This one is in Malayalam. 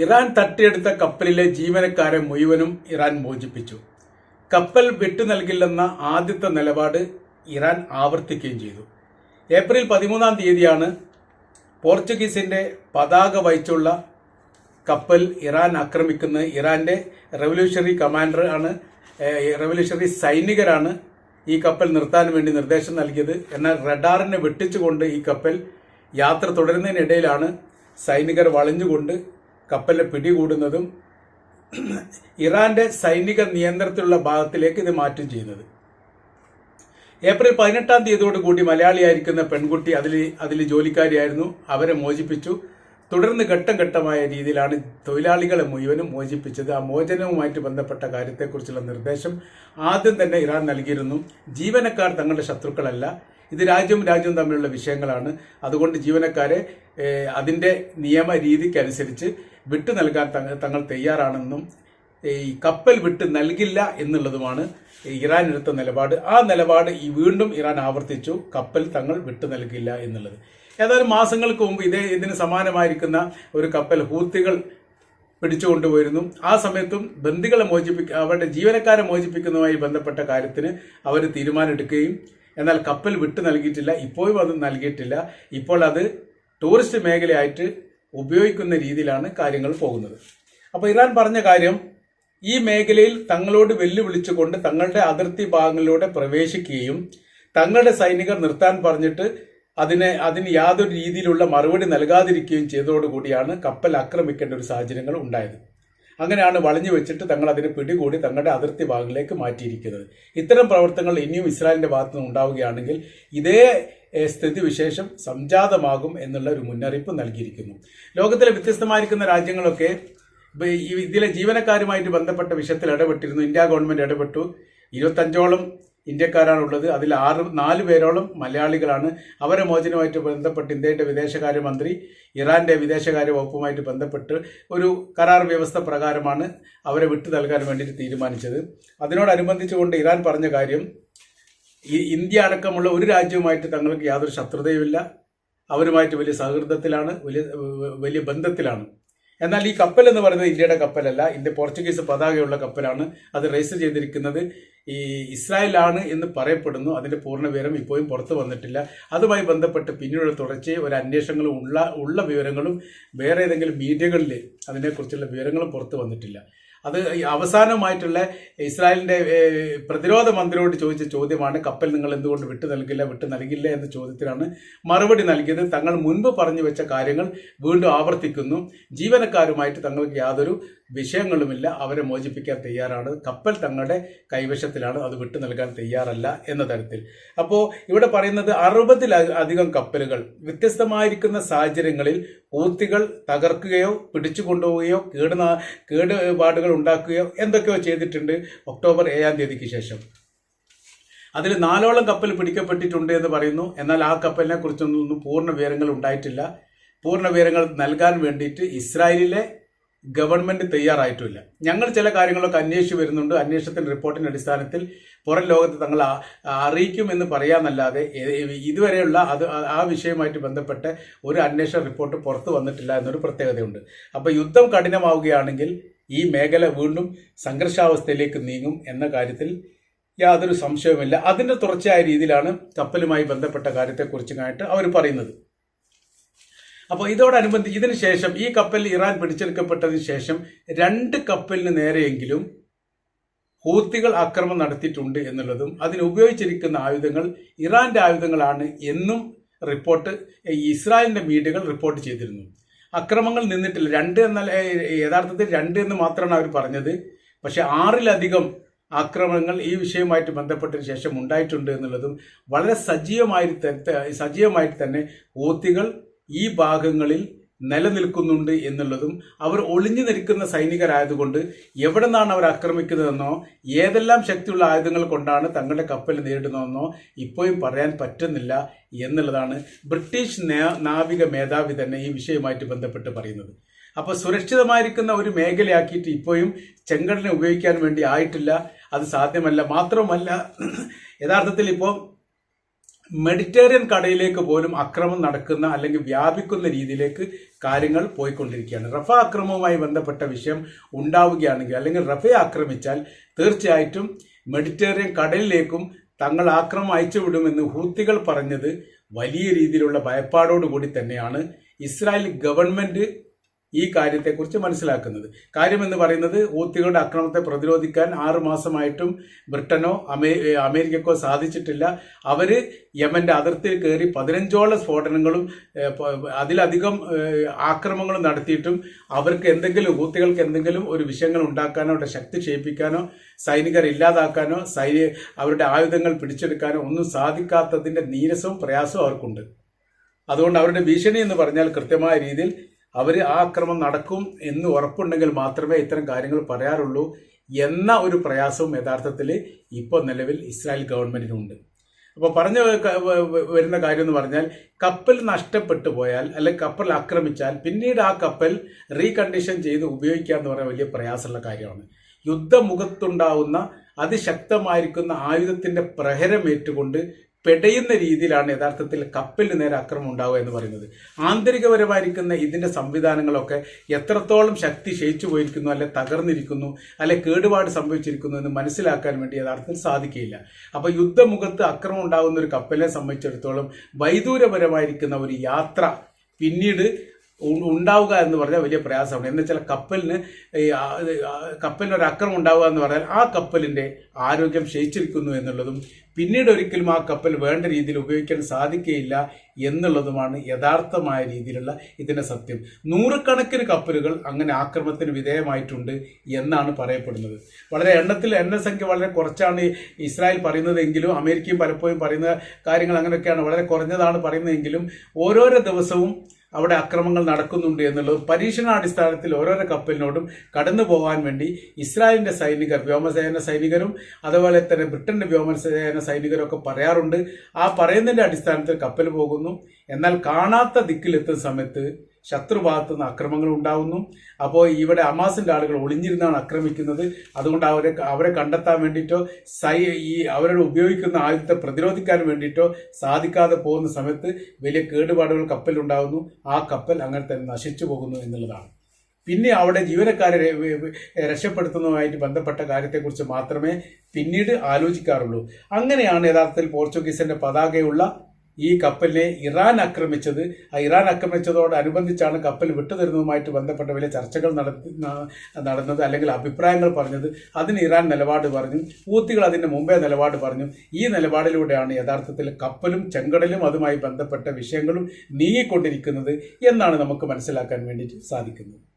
ഇറാൻ തട്ടിയെടുത്ത കപ്പലിലെ ജീവനക്കാരെ മുഴുവനും ഇറാൻ മോചിപ്പിച്ചു. കപ്പൽ വിട്ടു നൽകില്ലെന്ന ആദ്യത്തെ നിലപാട് ഇറാൻ ആവർത്തിക്കുകയും ചെയ്തു. ഏപ്രിൽ പതിമൂന്നാം തീയതിയാണ് പോർച്ചുഗീസിന്റെ പതാക വഹിച്ചുള്ള കപ്പൽ ഇറാൻ ആക്രമിക്കുന്നത്. ഇറാന്റെ റവല്യൂഷണറി കമാൻഡർ ആണ് റവല്യൂഷണറി സൈനികരാണ് ഈ കപ്പൽ നിർത്താൻ വേണ്ടി നിർദ്ദേശം നൽകിയത്. എന്നാൽ റഡാറിനെ വെട്ടിച്ചുകൊണ്ട് ഈ കപ്പൽ യാത്ര തുടരുന്നതിനിടയിലാണ് സൈനികർ വളഞ്ഞുകൊണ്ട് കപ്പലിനെ പിടികൂടുന്നതും ഇറാന്റെ സൈനിക നിയന്ത്രണത്തിലുള്ള ഭാഗത്തിലേക്ക് ഇത് മാറ്റം ചെയ്യുന്നത്. ഏപ്രിൽ പതിനെട്ടാം തീയതിയോട് കൂടി മലയാളിയായിരിക്കുന്ന പെൺകുട്ടി അതിൽ അതിൽ ജോലിക്കാരിയായിരുന്നു. അവരെ മോചിപ്പിച്ചു. തുടർന്ന് ഘട്ടം ഘട്ടമായ രീതിയിലാണ് തൊഴിലാളികളെ മുഴുവനും മോചിപ്പിച്ചത്. ആ മോചനവുമായിട്ട് ബന്ധപ്പെട്ട കാര്യത്തെക്കുറിച്ചുള്ള നിർദ്ദേശം ആദ്യം തന്നെ ഇറാൻ നൽകിയിരുന്നു. ജീവനക്കാർ തങ്ങളുടെ ശത്രുക്കളല്ല. ഇത് രാജ്യം രാജ്യം തമ്മിലുള്ള വിഷയങ്ങളാണ്. അതുകൊണ്ട് ജീവനക്കാരെ അതിന്റെ നിയമ രീതിക്കനുസരിച്ച് വിട്ടു നൽകാൻ തങ്ങൾ തയ്യാറാണെന്നും ഈ കപ്പൽ വിട്ട് നൽകില്ല എന്നുള്ളതുമാണ് ഇറാൻ എടുത്ത നിലപാട്. ആ നിലപാട് ഈ വീണ്ടും ഇറാൻ ആവർത്തിച്ചു കപ്പൽ തങ്ങൾ വിട്ടു നൽകില്ല എന്നുള്ളത്. ഏതായാലും മാസങ്ങൾക്ക് മുമ്പ് ഇതേ ഇതിന് സമാനമായിരിക്കുന്ന ഒരു കപ്പൽ ഹൂത്തികൾ പിടിച്ചുകൊണ്ടുപോയിരുന്നു ആ സമയത്തും ബന്ധികളെ മോചിപ്പിക്ക അവരുടെ ജീവനക്കാരെ മോചിപ്പിക്കുന്നതുമായി ബന്ധപ്പെട്ട കാര്യത്തിന് അവർ തീരുമാനമെടുക്കുകയും എന്നാൽ കപ്പൽ വിട്ടു നൽകിയിട്ടില്ല ഇപ്പോഴും അത് നൽകിയിട്ടില്ല. ഇപ്പോൾ അത് ടൂറിസ്റ്റ് മേഖലയായിട്ട് ഉപയോഗിക്കുന്ന രീതിയിലാണ് കാര്യങ്ങൾ പോകുന്നത്. അപ്പോൾ ഇറാൻ പറഞ്ഞ കാര്യം ഈ മേഖലയിൽ തങ്ങളോട് വെല്ലുവിളിച്ചുകൊണ്ട് തങ്ങളുടെ അതിർത്തി ഭാഗങ്ങളിലൂടെ പ്രവേശിക്കുകയും തങ്ങളുടെ സൈനികർ നിർത്താൻ പറഞ്ഞിട്ട് അതിനെ അതിന് യാതൊരു രീതിയിലുള്ള മറുപടി നൽകാതിരിക്കുകയും ചെയ്തതോടുകൂടിയാണ് കപ്പൽ ആക്രമിക്കേണ്ട ഒരു സാഹചര്യങ്ങൾ ഉണ്ടായത്. അങ്ങനെയാണ് വളഞ്ഞു വെച്ചിട്ട് തങ്ങൾ അതിനെ പിടികൂടി തങ്ങളുടെ അതിർത്തി ഭാഗങ്ങളിലേക്ക് മാറ്റിയിരിക്കുന്നത്. ഇത്തരം പ്രവർത്തനങ്ങൾ ഇനിയും ഇസ്രായേലിന്റെ ഭാഗത്തു നിന്ന് ഉണ്ടാവുകയാണെങ്കിൽ ഇതേ സ്ഥിതി സ്ഥിതിവിശേഷം സംജാതമാകും എന്നുള്ള ഒരു മുന്നറിയിപ്പ് നൽകിയിരിക്കുന്നു. ലോകത്തിലെ വ്യത്യസ്തമായിരിക്കുന്ന രാജ്യങ്ങളൊക്കെ ഇതിലെ ജീവനക്കാരുമായിട്ട് ബന്ധപ്പെട്ട വിഷയത്തിൽ ഇടപെട്ടിരുന്നു. ഇന്ത്യ ഗവൺമെന്റ് ഇടപെട്ടു. ഇരുപത്തഞ്ചോളം ഇന്ത്യക്കാരാണുള്ളത്. അതിൽ ആറ് നാല് പേരോളം മലയാളികളാണ്. അവരെ മോചനവുമായിട്ട് ബന്ധപ്പെട്ട് ഇന്ത്യയുടെ വിദേശകാര്യമന്ത്രി ഇറാന്റെ വിദേശകാര്യ വകുപ്പുമായിട്ട് ബന്ധപ്പെട്ട് ഒരു കരാർ വ്യവസ്ഥ പ്രകാരമാണ് അവരെ വിട്ടു നൽകാൻ വേണ്ടിയിട്ട് തീരുമാനിച്ചത്. അതിനോടനുബന്ധിച്ചുകൊണ്ട് ഇറാൻ പറഞ്ഞ കാര്യം ഈ ഇന്ത്യ അടക്കമുള്ള ഒരു രാജ്യവുമായിട്ട് തങ്ങൾക്ക് യാതൊരു ശത്രുതയുമില്ല. അവരുമായിട്ട് വലിയ സൗഹൃദത്തിലാണ് വലിയ വലിയ ബന്ധത്തിലാണ്. എന്നാൽ ഈ കപ്പൽ എന്ന് പറയുന്നത് ഇന്ത്യയുടെ കപ്പലല്ല ഇന്ത്യ പോർച്ചുഗീസ് പതാകയുള്ള കപ്പലാണ്. അത് രജിസ്റ്റർ ചെയ്തിരിക്കുന്നത് ഈ ഇസ്രായേലാണ് എന്ന് പറയപ്പെടുന്നു. അതിന്റെ പൂർണ വിവരം ഇപ്പോഴും പുറത്തു വന്നിട്ടില്ല. അതുമായി ബന്ധപ്പെട്ട് പിന്നീട് തുടർച്ചയായി ഒരു അന്വേഷണങ്ങളും ഉള്ള ഉള്ള വിവരങ്ങളും വേറെ ഏതെങ്കിലും മീഡിയകളിൽ അതിനെക്കുറിച്ചുള്ള വിവരങ്ങളും പുറത്തു വന്നിട്ടില്ല. അത് അവസാനമായിട്ടുള്ള ഇസ്രായേലിന്റെ പ്രതിരോധ മന്ത്രിയോട് ചോദിച്ച ചോദ്യമാണ് കപ്പൽ നിങ്ങൾ എന്തുകൊണ്ട് വിട്ടു നൽകില്ല വിട്ടു നൽകില്ല എന്ന ചോദ്യത്തിനാണ് മറുപടി നൽകിയത്. തങ്ങൾ മുൻപ് പറഞ്ഞു വെച്ച കാര്യങ്ങൾ വീണ്ടും ആവർത്തിക്കുന്നു. ജീവനക്കാരുമായിട്ട് തങ്ങൾക്ക് യാതൊരു വിഷയങ്ങളുമില്ല. അവരെ മോചിപ്പിക്കാൻ തയ്യാറാണ്. കപ്പൽ തങ്ങളുടെ കൈവശത്തിലാണ്. അത് വിട്ടു നൽകാൻ തയ്യാറല്ല എന്ന തരത്തിൽ. അപ്പോൾ ഇവിടെ പറയുന്നത് അറുപതിൽ അധികം കപ്പലുകൾ വ്യത്യസ്തമായിരിക്കുന്ന സാഹചര്യങ്ങളിൽ ഊത്തികൾ തകർക്കുകയോ പിടിച്ചു കൊണ്ടുപോവുകയോ കേടുനാ കേടുപാടുകൾ ഉണ്ടാക്കുകയോ എന്തൊക്കെയോ ചെയ്തിട്ടുണ്ട് ഒക്ടോബർ ഏഴാം തീയതിക്ക് ശേഷം. അതിൽ നാലോളം കപ്പൽ പിടിക്കപ്പെട്ടിട്ടുണ്ട് എന്ന് പറയുന്നു. എന്നാൽ ആ കപ്പലിനെ കുറിച്ചൊന്നും പൂർണ വിവരങ്ങൾ ഉണ്ടായിട്ടില്ല. പൂർണ വിവരങ്ങൾ നൽകാൻ വേണ്ടിയിട്ട് ഇസ്രായേലിലെ ഗവൺമെന്റ് തയ്യാറായിട്ടുമില്ല ഞങ്ങൾ ചില കാര്യങ്ങളൊക്കെ അന്വേഷിച്ച് വരുന്നുണ്ട്. അന്വേഷണത്തിന്റെ റിപ്പോർട്ടിന്റെ അടിസ്ഥാനത്തിൽ പുറം ലോകത്ത് തങ്ങൾ അറിയിക്കുമെന്ന് പറയാമെന്നല്ലാതെ ഇതുവരെയുള്ള അത് ആ- വിഷയവുമായിട്ട് ബന്ധപ്പെട്ട് ഒരു അന്വേഷണ റിപ്പോർട്ട് പുറത്തു വന്നിട്ടില്ല എന്നൊരു പ്രത്യേകതയുണ്ട്. അപ്പോൾ യുദ്ധം കഠിനമാവുകയാണെങ്കിൽ ഈ മേഖല വീണ്ടും സംഘർഷാവസ്ഥയിലേക്ക് നീങ്ങും എന്ന കാര്യത്തിൽ യാതൊരു സംശയവുമില്ല. അതിന്റെ തുടർച്ചയായ രീതിയിലാണ് കപ്പലുമായി ബന്ധപ്പെട്ട കാര്യത്തെക്കുറിച്ചുമായിട്ട് അവർ പറയുന്നത്. അപ്പോൾ ഇതോടനുബന്ധിച്ച് ഇതിന് ശേഷം ഈ കപ്പൽ ഇറാൻ പിടിച്ചെടുക്കപ്പെട്ടതിന് ശേഷം രണ്ട് കപ്പലിന് നേരെയെങ്കിലും ഹൂത്തികൾ ആക്രമണം നടത്തിയിട്ടുണ്ട് എന്നുള്ളതും അതിന് ഉപയോഗിച്ചിരിക്കുന്ന ആയുധങ്ങൾ ഇറാന്റെ ആയുധങ്ങളാണ് എന്നും റിപ്പോർട്ട് ഇസ്രായേലിന്റെ മീഡിയകൾ റിപ്പോർട്ട് ചെയ്തിരുന്നു. അക്രമങ്ങൾ നിന്നിട്ടില്ല. രണ്ട് എന്നാൽ യഥാർത്ഥത്തിൽ രണ്ട് എന്ന് മാത്രമാണ് അവർ പറഞ്ഞത്. പക്ഷെ ആറിലധികം ആക്രമണങ്ങൾ ഈ വിഷയവുമായിട്ട് ബന്ധപ്പെട്ടതിന് ശേഷം ഉണ്ടായിട്ടുണ്ട് എന്നുള്ളതും വളരെ സജീവമായി സജീവമായിട്ട് തന്നെ ഹൂത്തികൾ ഈ ഭാഗങ്ങളിൽ നിലനിൽക്കുന്നുണ്ട് എന്നുള്ളതും അവർ ഒളിഞ്ഞു നിൽക്കുന്ന സൈനികരായതുകൊണ്ട് എവിടെ നിന്നാണ് അവർ ആക്രമിക്കുന്നതെന്നോ ഏതെല്ലാം ശക്തിയുള്ള ആയുധങ്ങൾ കൊണ്ടാണ് തങ്ങളുടെ കപ്പൽ നേരിടുന്നതെന്നോ ഇപ്പോഴും പറയാൻ പറ്റുന്നില്ല എന്നുള്ളതാണ് ബ്രിട്ടീഷ് നാവിക മേധാവി തന്നെ ഈ വിഷയവുമായിട്ട് ബന്ധപ്പെട്ട് പറയുന്നത്. അപ്പോൾ സുരക്ഷിതമായിരിക്കുന്ന ഒരു മേഖലയാക്കിയിട്ട് ഇപ്പോഴും ചെങ്കടനെ ഉപയോഗിക്കാൻ വേണ്ടി ആയിട്ടില്ല. അത് സാധ്യമല്ല. മാത്രമല്ല യഥാർത്ഥത്തിൽ ഇപ്പോൾ മെഡിറ്ററേനിയൻ കടയിലേക്ക് പോലും അക്രമം നടക്കുന്ന അല്ലെങ്കിൽ വ്യാപിക്കുന്ന രീതിയിലേക്ക് കാര്യങ്ങൾ പോയിക്കൊണ്ടിരിക്കുകയാണ്. റഫ അക്രമവുമായി ബന്ധപ്പെട്ട വിഷയം ഉണ്ടാവുകയാണെങ്കിൽ അല്ലെങ്കിൽ റഫയെ ആക്രമിച്ചാൽ തീർച്ചയായിട്ടും മെഡിറ്റേറിയൻ കടലിലേക്കും തങ്ങൾ ആക്രമം അയച്ചുവിടുമെന്ന് ഹൂത്തികൾ പറഞ്ഞത് വലിയ രീതിയിലുള്ള ഭയപ്പാടോടുകൂടി തന്നെയാണ്. ഇസ്രായേൽ ഗവൺമെന്റ് ഈ കാര്യത്തെക്കുറിച്ച് മനസ്സിലാക്കുന്നത്. കാര്യമെന്ന് പറയുന്നത് ഹൂത്തികളുടെ ആക്രമണത്തെ പ്രതിരോധിക്കാൻ ആറു മാസമായിട്ടും ബ്രിട്ടനോ അമേ അമേരിക്കക്കോ സാധിച്ചിട്ടില്ല. അവർ യമന്റെ അതിർത്തിയിൽ കയറി പതിനഞ്ചോളം സ്ഫോടനങ്ങളും അതിലധികം ആക്രമങ്ങളും നടത്തിയിട്ടും അവർക്ക് എന്തെങ്കിലും ഹൂത്തികൾക്ക് എന്തെങ്കിലും ഒരു വിഷയങ്ങൾ ഉണ്ടാക്കാനോ അവരുടെ ശക്തി ക്ഷയിപ്പിക്കാനോ സൈനികരെ ഇല്ലാതാക്കാനോ സൈനിക അവരുടെ ആയുധങ്ങൾ പിടിച്ചെടുക്കാനോ ഒന്നും സാധിക്കാത്തതിന്റെ നീരസവും പ്രയാസവും അവർക്കുണ്ട്. അതുകൊണ്ട് അവരുടെ ഭീഷണി എന്ന് പറഞ്ഞാൽ കൃത്യമായ രീതിയിൽ അവർ ആ അക്രമം നടക്കും എന്ന് ഉറപ്പുണ്ടെങ്കിൽ മാത്രമേ ഇത്തരം കാര്യങ്ങൾ പറയാറുള്ളൂ എന്ന ഒരു പ്രയാസവും യഥാർത്ഥത്തിൽ ഇപ്പോൾ നിലവിൽ ഇസ്രായേൽ ഗവൺമെന്റിനുണ്ട്. അപ്പോൾ പറഞ്ഞു വരുന്ന കാര്യം എന്ന് പറഞ്ഞാൽ കപ്പൽ നഷ്ടപ്പെട്ടു പോയാൽ അല്ലെങ്കിൽ കപ്പൽ ആക്രമിച്ചാൽ പിന്നീട് ആ കപ്പൽ റീകണ്ടീഷൻ ചെയ്ത് ഉപയോഗിക്കുക എന്ന് പറയാൻ വലിയ പ്രയാസമുള്ള കാര്യമാണ്. യുദ്ധമുഖത്തുണ്ടാവുന്ന അതിശക്തമായിരിക്കുന്ന ആയുധത്തിന്റെ പ്രഹരമേറ്റുകൊണ്ട് പെടയുന്ന രീതിയിലാണ് യഥാർത്ഥത്തിൽ കപ്പലിന് നേരെ ആക്രമണം ഉണ്ടാവുക എന്ന് പറയുന്നത്. ആന്തരികപരമായിരിക്കുന്ന ഇതിന്റെ സംവിധാനങ്ങളൊക്കെ എത്രത്തോളം ശക്തി ക്ഷയിച്ചു പോയിരിക്കുന്നു അല്ലെ തകർന്നിരിക്കുന്നു അല്ലെ കേടുപാട് സംഭവിച്ചിരിക്കുന്നു എന്ന് മനസ്സിലാക്കാൻ വേണ്ടി യഥാർത്ഥത്തിൽ സാധിക്കുകയില്ല. അപ്പൊ യുദ്ധമുഖത്ത് അക്രമം ഉണ്ടാകുന്ന ഒരു കപ്പലിനെ സംബന്ധിച്ചിടത്തോളം വൈദൂരപരമായിരിക്കുന്ന ഒരു യാത്ര പിന്നീട് ഉണ്ടാവുക എന്ന് പറഞ്ഞാൽ വലിയ പ്രയാസമാണ്. എന്ന് വെച്ചാൽ കപ്പലിന് കപ്പലിന് ഒരു അക്രമം ഉണ്ടാവുക എന്ന് പറഞ്ഞാൽ ആ കപ്പലിന്റെ ആരോഗ്യം ക്ഷയിച്ചിരിക്കുന്നു എന്നുള്ളതും പിന്നീട് ഒരിക്കലും ആ കപ്പൽ വേണ്ട രീതിയിൽ ഉപയോഗിക്കാൻ സാധിക്കുകയില്ല എന്നുള്ളതുമാണ് യഥാർത്ഥമായ രീതിയിലുള്ള ഇതിന്റെ സത്യം. നൂറുകണക്കിന് കപ്പലുകൾ അങ്ങനെ ആക്രമണത്തിന് വിധേയമായിട്ടുണ്ട് എന്നാണ് പറയപ്പെടുന്നത്. വളരെ എണ്ണത്തിൽ എണ്ണസംഖ്യ വളരെ കുറച്ചാണ് ഇസ്രായേൽ പറയുന്നതെങ്കിലും അമേരിക്കയും പലപ്പോഴും പറയുന്ന കാര്യങ്ങൾ അങ്ങനെയൊക്കെയാണ് വളരെ കുറഞ്ഞതാണ് പറയുന്നതെങ്കിലും ഓരോരോ ദിവസവും അവിടെ അക്രമങ്ങൾ നടക്കുന്നുണ്ട് എന്നുള്ളത് പരീക്ഷണാടിസ്ഥാനത്തിൽ ഓരോരോ കപ്പലിനോടും കടന്നു പോകാൻ വേണ്ടി ഇസ്രായേലിന്റെ സൈനികർ വ്യോമസേന സൈനികരും അതുപോലെ തന്നെ ബ്രിട്ടന്റെ വ്യോമസേന സൈനികരും ഒക്കെ പറയാറുണ്ട്. ആ പറയുന്നതിന്റെ അടിസ്ഥാനത്തിൽ കപ്പൽ പോകുന്നു. എന്നാൽ കാണാത്ത ദിക്കിലെത്തുന്ന സമയത്ത് ശത്രുഭാഗത്തു നിന്ന് അക്രമങ്ങൾ ഉണ്ടാവുന്നു. അപ്പോൾ ഇവിടെ അമാസിന്റെ ആളുകൾ ഒളിഞ്ഞിരുന്നാണ് ആക്രമിക്കുന്നത്. അതുകൊണ്ട് അവരെ അവരെ കണ്ടെത്താൻ വേണ്ടിയിട്ടോ സൈ ഈ അവരുടെ ഉപയോഗിക്കുന്ന ആയുധത്തെ പ്രതിരോധിക്കാൻ വേണ്ടിയിട്ടോ സാധിക്കാതെ പോകുന്ന സമയത്ത് വലിയ കേടുപാടുകൾ കപ്പലുണ്ടാകുന്നു ആ കപ്പൽ അങ്ങനെ തന്നെ നശിച്ചു പോകുന്നു എന്നുള്ളതാണ്. പിന്നെ അവിടെ ജീവനക്കാരെ രക്ഷപ്പെടുത്തുന്നതുമായിട്ട് ബന്ധപ്പെട്ട കാര്യത്തെക്കുറിച്ച് മാത്രമേ പിന്നീട് ആലോചിക്കാറുള്ളൂ. അങ്ങനെയാണ് യഥാർത്ഥത്തിൽ പോർച്ചുഗീസിന്റെ പതാകയുള്ള ഈ കപ്പലിനെ ഇറാൻ ആക്രമിച്ചത്. ആ ഇറാൻ ആക്രമിച്ചതോടനുബന്ധിച്ചാണ് കപ്പൽ വിട്ടുതരുന്നതുമായിട്ട് ബന്ധപ്പെട്ട വലിയ ചർച്ചകൾ നടത്തി നടന്നത് അല്ലെങ്കിൽ അഭിപ്രായങ്ങൾ പറഞ്ഞത്. അതിന് ഇറാൻ നിലപാട് പറഞ്ഞു. ഊത്തികൾ അതിന് മുമ്പേ നിലപാട് പറഞ്ഞു. ഈ നിലപാടിലൂടെയാണ് യഥാർത്ഥത്തിൽ കപ്പലും ചെങ്കടലും അതുമായി ബന്ധപ്പെട്ട വിഷയങ്ങളും നീങ്ങിക്കൊണ്ടിരിക്കുന്നത് എന്നാണ് നമുക്ക് മനസ്സിലാക്കാൻ വേണ്ടിയിട്ട് സാധിക്കുന്നത്.